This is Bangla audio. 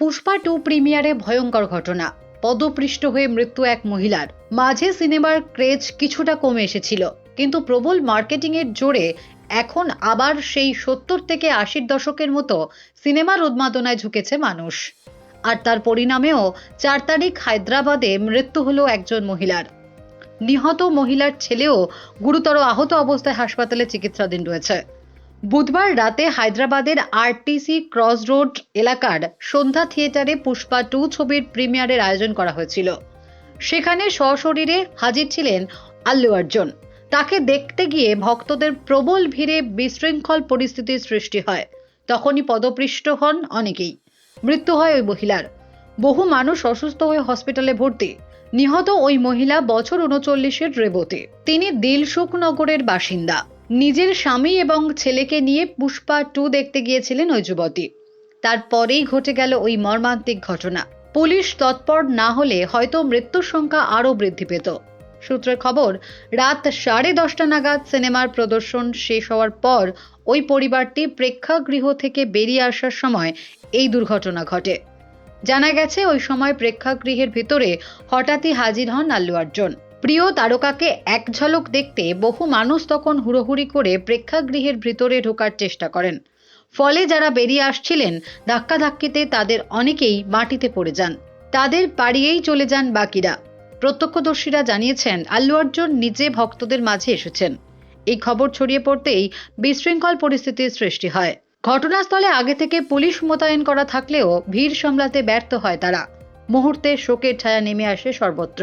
পুষ্পা টু প্রিমিয়ারে ভয়ঙ্কর ঘটনা। পদপৃষ্ঠ হয়ে মৃত্যু এক মহিলার। মাঝে সিনেমার ক্রেজ কিছুটা কমে এসেছিল, কিন্তু প্রবল মার্কেটিংয়ের জোরে এখন আবার সেই সত্তর থেকে আশির দশকের মতো সিনেমার উন্মাদনায় ঝুঁকেছে মানুষ। আর তার পরিণামেও চার তারিখ হায়দ্রাবাদে মৃত্যু হলো একজন মহিলার। নিহত মহিলার ছেলেও গুরুতর আহত অবস্থায় হাসপাতালে চিকিৎসাধীন রয়েছে। বুধবার রাতে হায়দ্রাবাদের আরটিসি ক্রস রোড এলাকার সন্ধ্যা থিয়েটারে পুষ্পা টু ছবির প্রিমিয়ারের আয়োজন করা হয়েছিল। সেখানে সশরীরে হাজির ছিলেন আল্লু অর্জুন। তাকে দেখতে গিয়ে ভক্তদের প্রবল ভিড়ে বিশৃঙ্খল পরিস্থিতির সৃষ্টি হয়। তখনই পদপৃষ্ট হন অনেকেই। মৃত্যু হয় ওই মহিলার। বহু মানুষ অসুস্থ হয়ে হসপিটালে ভর্তি। নিহত ওই মহিলা বছর উনচল্লিশের রেবতী। তিনি দিলসুখ নগরের বাসিন্দা। নিজের স্বামী এবং ছেলেকে নিয়ে পুষ্পা টু দেখতে গিয়েছিলেন ওই যুবতী। তারপরেই ঘটে গেল ওই মর্মান্তিক ঘটনা। পুলিশ তৎপর না হলে হয়তো মৃত্যুর সংখ্যা আরও বৃদ্ধি পেত। সূত্রের খবর, রাত সাড়ে দশটা নাগাদ সিনেমার প্রদর্শন শেষ হওয়ার পর ওই পরিবারটি প্রেক্ষাগৃহ থেকে বেরিয়ে আসার সময় এই দুর্ঘটনা ঘটে। জানা গেছে, ওই সময় প্রেক্ষাগৃহের ভিতরে হঠাৎই হাজির হন আল্লু অর্জুন। প্রিয় তারকাকে এক ঝলক দেখতে বহু মানুষ তখন হুড়োহুড়ি করে প্রেক্ষাগৃহের ভিতরে ঢোকার চেষ্টা করেন। ফলে যারা বেরিয়ে আসছিলেন, ধাক্কাধাক্কিতে তাদের অনেকেই মাটিতে পড়ে যান। তাদের পাড়িয়েই চলে যান বাকিরা। প্রত্যক্ষদর্শীরা জানিয়েছেন, আল্লু অর্জুন নিজে ভক্তদের মাঝে এসেছেন। এই খবর ছড়িয়ে পড়তেই বিশৃঙ্খল পরিস্থিতির সৃষ্টি হয়। ঘটনাস্থলে আগে থেকে পুলিশ মোতায়েন করা থাকলেও ভিড় সামলাতে ব্যর্থ হয় তারা। মুহূর্তে শোকের ছায়া নেমে আসে সর্বত্র।